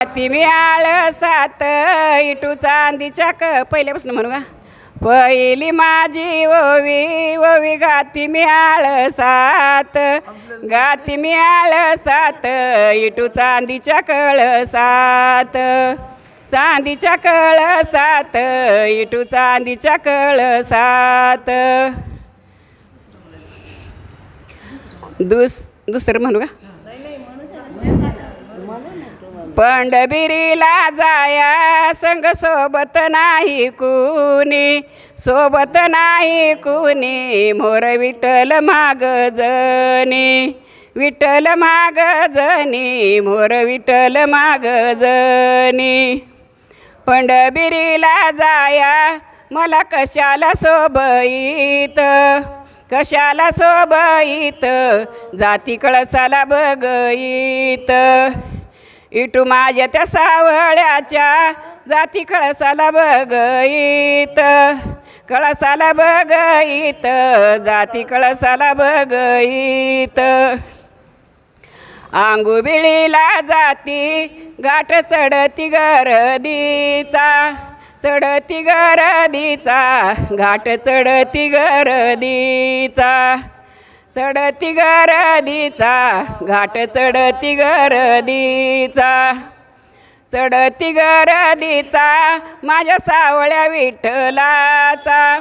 ती मिळाळ सात इटू चांदीच्या क पहिल्यापासून म्हणू का? पहिली माझी ओवी ओवी गाती मिळाळ सात. गाती मिळाळ सात इटू चांदीच्या कळ सात. चांदीच्या कळ सात इटू चांदीच्या कळ सात. दुस दुसरं म्हणू का? पंढबिरीला जाया संग सोबत नाही कुणी सोबत नाही कुणी. मोर विठ्ठल माग जनी विठ्ठल माग जनी मोर विठ्ठल माग जनी. पंढबिरीला जाया मला कशाला सोबईत कशाला सोबईत जाती कळसाला बघईत. इटू माझ्या त्या सावळ्याच्या. जाती कळसाला बघईत कळसाला बघईत जाती कळसाला बघईत आंगुबिळीला जाती गाठ चढती गरदीचा. चढती गरदीचा घाट चढती गरदीचा. चढती गरदीचा घाट चढती गरदीचा. चढती गरदीचा माझ्या सावळ्या विठ्ठलाचा.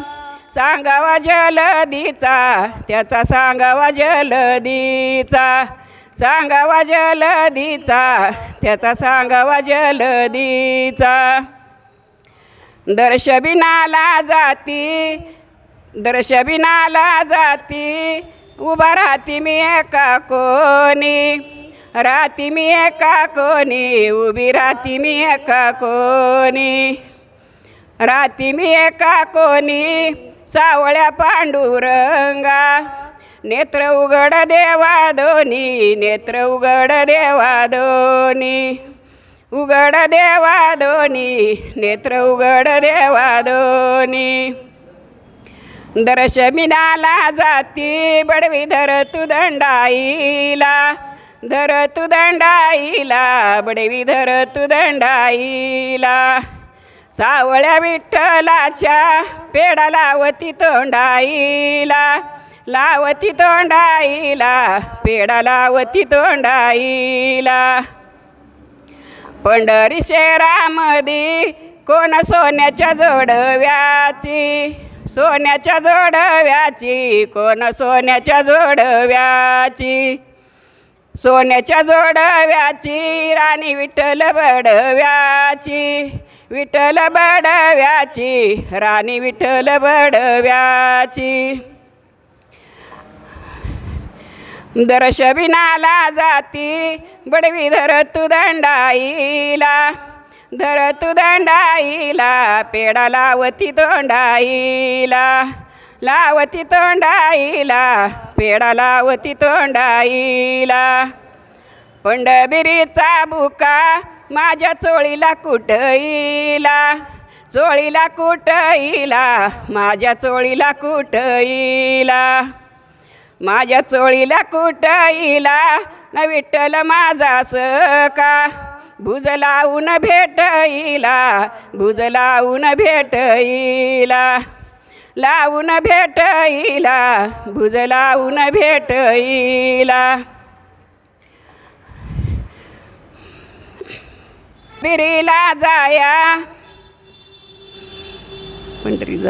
सांगावा जलदीचा त्याचा सांगावा जलदीचा. सांगावा जलदीचा त्याचा सांगावा जलदीचा. दर्शबिनाला जाती दर्शबिनाला जाती. उभा राहती मी एका कोणी. राहती मी एका कोणी उभी राहती मी एका कोणी. राहती मी एका कोणी सावळ्या पांडुरंगा. नेत्र उघड देवा दोनी नेत्र उघड देवा दोनी उघड देवा दोनी नेत्र उघड देवा दोनी दर्शमिनाला जाती बडवी धर तू दंडाईला. धर तू दंडाईला बडवी धर तू दंडाईला. सावळ्या विठ्ठलाच्या पेडा लावती तोंडाईला. लावती तोंडाईला पेडा लावती तोंडाईला. पंढरी शहरामध्ये कोण सोन्याच्या जोडव्याची? सोन्याच्या जोडव्याची कोण सोन्याच्या जोडव्याची? सोन्याच्या जोडव्याची राणी विठ्ठल बडव्याची. विठ्ठल बडव्याची राणी विठ्ठल बडव्याची. दर्शबिनाला जाती बडवी धर तू दंडाईला. धर तू दंडाईला पेडा लावती तोंडाईला. लावती तोंडाईला पेडा लावती तोंडाईला. पंढबिरीचा बुका माझ्या चोळीला कुठईला? चोळीला कुठईला? माझ्या चोळीला कुठईला? माझ्या चोळीला कुठईला? न विठ्ठल माझा सका भुज लावून भेटईला भुज लावून भेटईला लावून भेटईला भुज लावून भेटईला पिरीला जाया. पंढरी जा